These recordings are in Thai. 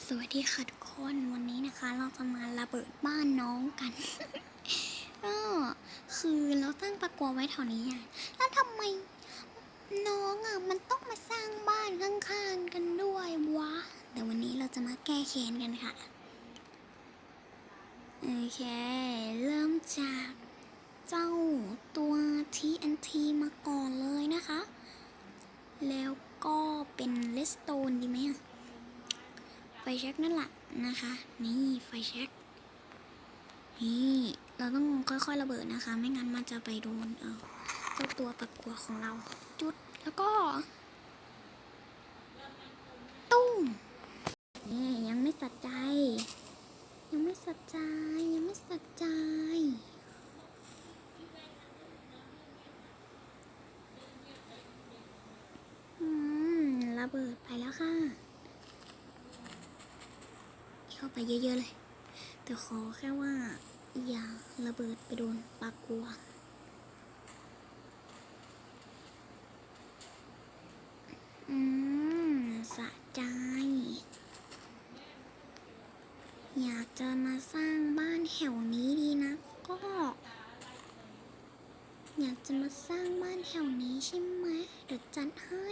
สวัสดีค่ะทุกคนวันนี้นะคะ เราจะมาระเบิดบ้านน้องกันก็คือเราตั้งประกัวไว้แถวนี้อะแล้วทำไมน้องอะมันต้องมาสร้างบ้านข้างๆกันด้วยวะเดี๋ยววันนี้เราจะมาแก้แค้นกันค่ะโอเค เริ่มจากเจ้าตัว TNT มาก่อนเลยนะคะ แล้วก็เป็นเลสโตนดีไหมอะ ไฟ แช็กนั่นแหละนะคะ นี่ไฟแช็กนี่เราต้องค่อยๆระเบิดนะคะ ไม่งั้นมันจะไปโดนเออเจ้าตัวประกัวของเรา จุดแล้วก็ ตุ้มนี่ยังไม่สัดใจ ยังไม่สัดใจยังไม่สัดใจอืมระเบิดไปแล้วค่ะ เข้าไปเยอะๆเลย แต่ขอแค่ว่า อย่าระเบิดไปโดนปากกัวอืมสะใจ อยากจะมาสร้างบ้านแถวนี้ดีนะ ก็ อยากจะมาสร้างบ้านแถวนี้ใช่ไหมเดี๋ยวจัดให้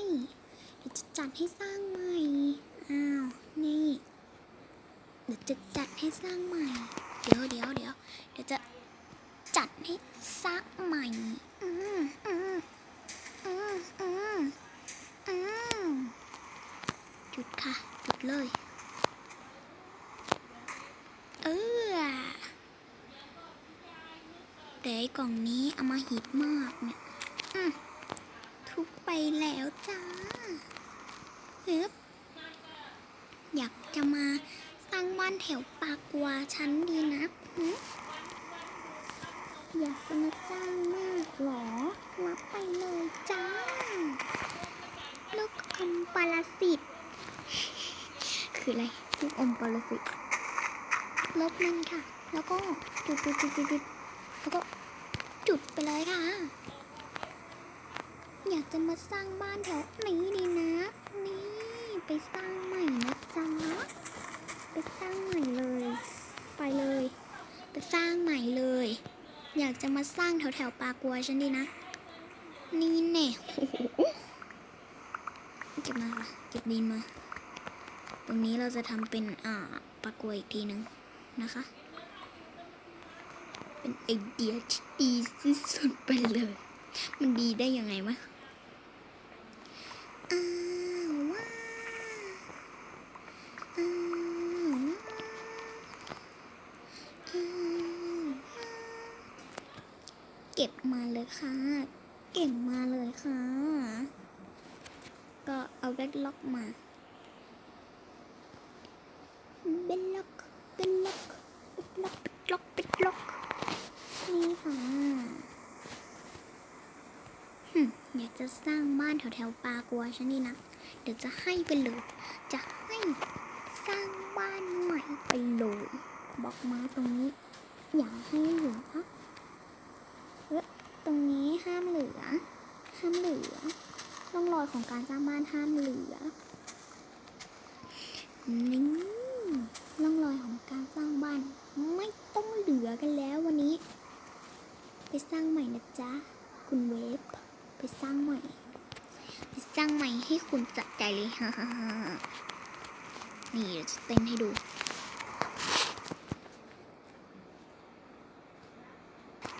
เดี๋ยวจะจัดให้สร้างใหม่ อ้าว นี่ ดี๋ยวจะจัดให้สร้างใหม่ เดี๋ยวเดี๋ยวเดี๋ยวเดี๋ยวจะจัดให้สร้างใหม่ อืมอืมอืมอืมอืมจุดค่ะจุดเลย เออแต่ไอ้กล่องนี้เอามาหิดมากเนี่ยทุบไปแล้วจ้าเฮ้บอยากจะมา สร้างบ้านแถวปากกัวชั้นดีนะหึอยากจะมาสร้างมากหรอรับไปเลยจ้า ลูกอมปรสิต คืออะไร ลูกอมปรสิต ลบมันค่ะ แล้วก็จุดจุดจุดจุดจุดแล้วก็จุดไปเลยค่ะ อยากจะมาสร้างบ้านแถวนี้ดีนะ นี่ไปสร้างใหม่นะจ๊ะ ไปสร้างใหม่เลย ไปเลย ไปสร้างใหม่เลย อยากจะมาสร้างแถวแถวปากัวฉันดีนะ นี่แน่เก็บมาเก็บดินมา ตรงนี้เราจะทำเป็นอ่าปากัวอีกทีหนึ่งนะคะ เป็นไอเดียที่ดีที่สุดไปเลย มันดีได้ยังไงวะอ้าวว้า อืมอืมเก็บมาเลยค่ะ เก็บมาเลยค่ะ ก็เอาแบ็คล็อกมา เบลล็อกเบลล็อกเบลล็อกเบลล็อกเบลล็อก นี่ค่ะหึอยากจะสร้างบ้านแถวๆปากัวฉันนี่นะ เดี๋ยวจะให้ไปเลย จะให้สร้างบ้านใหม่ไปเลย บอกมาตรงนี้ อย่าให้หลือเอ๊ะ รงนี้ห้ามเหลือ ห้ามเหลือร่องรอยของการสร้างบ้านห้ามเหลือนี่ร่องรอยของการสร้างบ้าน ไม่ต้องเหลือกันแล้ววันนี้ ไปสร้างใหม่นะจ๊ะคุณเวฟไปสร้างใหม่ ไปสร้างใหม่ให้คุณจัดใจเลยฮ่าฮ่าฮ่านี่เดี๋ยวจะเต้นให้ดู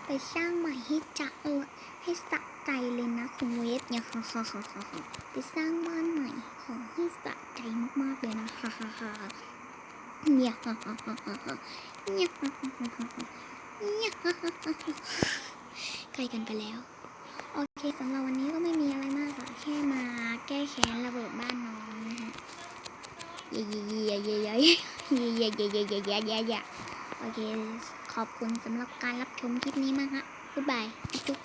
ไป สร้างใหม่ให้จะเออให้สะใจเลยนะคุณเวฟเนี่ยฮ่าฮ่าฮ่าฮ่าไปสร้างบ้านใหม่ขอให้สะใจมากๆเลยนะฮ่าฮ่าฮ่าเนี่ยฮ่าฮ่าฮ่าฮ่าฮ่าเนี่ยฮ่าฮ่าฮ่าฮ่าฮ่าเนี่ยฮ่าฮ่าฮ่าฮ่าใกล้กันไปแล้ว โอเคสำหรับวันนี้ก็ไม่มีอะไรมากค่ะแค่มาแก้แค้นระเบิดบ้านน้องนะฮะเย่เย่เย่เย่เย่เย่เย่เย่เย่เย่เย่เย่โอเค ขอบคุณสำหรับการรับชมคลิปนี้มากฮะบ๊ายบายจุ๊บ